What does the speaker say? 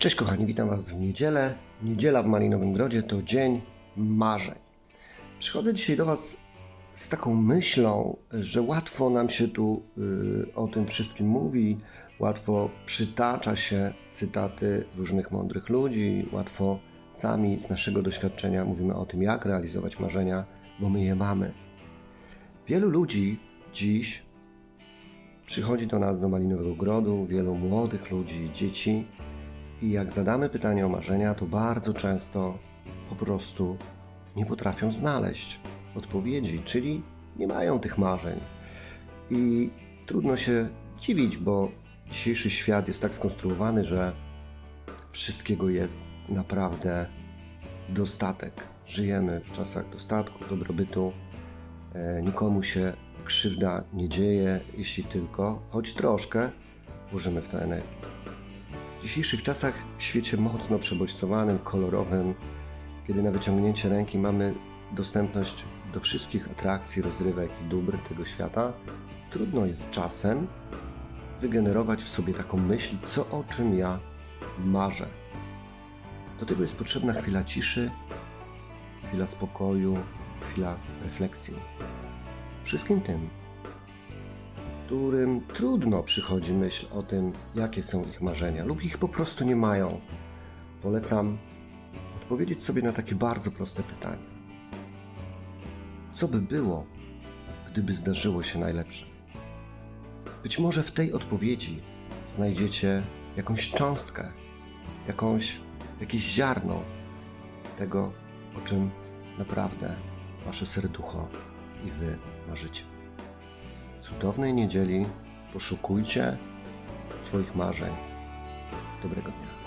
Cześć kochani, witam Was w niedzielę. Niedziela w Malinowym Grodzie to dzień marzeń. Przychodzę dzisiaj do Was z taką myślą, że łatwo nam się tu y, o tym wszystkim mówi, łatwo przytacza się cytaty różnych mądrych ludzi, łatwo sami z naszego doświadczenia mówimy o tym, jak realizować marzenia, bo my je mamy. Wielu ludzi dziś przychodzi do nas do Malinowego Grodu, wielu młodych ludzi, dzieci i jak zadamy pytanie o marzenia, to bardzo często po prostu nie potrafią znaleźć odpowiedzi, czyli nie mają tych marzeń. I trudno się dziwić, bo dzisiejszy świat jest tak skonstruowany, że wszystkiego jest naprawdę dostatek. Żyjemy w czasach dostatku, dobrobytu. E, Nikomu się krzywda nie dzieje, jeśli tylko, choć troszkę, włożymy w to energię. W dzisiejszych czasach, w świecie mocno przebodźcowanym, kolorowym, kiedy na wyciągnięcie ręki mamy dostępność do wszystkich atrakcji, rozrywek i dóbr tego świata, trudno jest czasem wygenerować w sobie taką myśl, co o czym ja marzę. Do tego jest potrzebna chwila ciszy, chwila spokoju, chwila refleksji. Wszystkim tym, którym trudno przychodzi myśl o tym, jakie są ich marzenia, lub ich po prostu nie mają, polecam odpowiedzieć sobie na takie bardzo proste pytanie: Co by było, gdyby zdarzyło się najlepsze? Być może w tej odpowiedzi znajdziecie jakąś cząstkę, jakąś, jakieś ziarno tego, o czym naprawdę wasze serducho i wy marzycie. Cudownej niedzieli poszukujcie swoich marzeń. Dobrego dnia.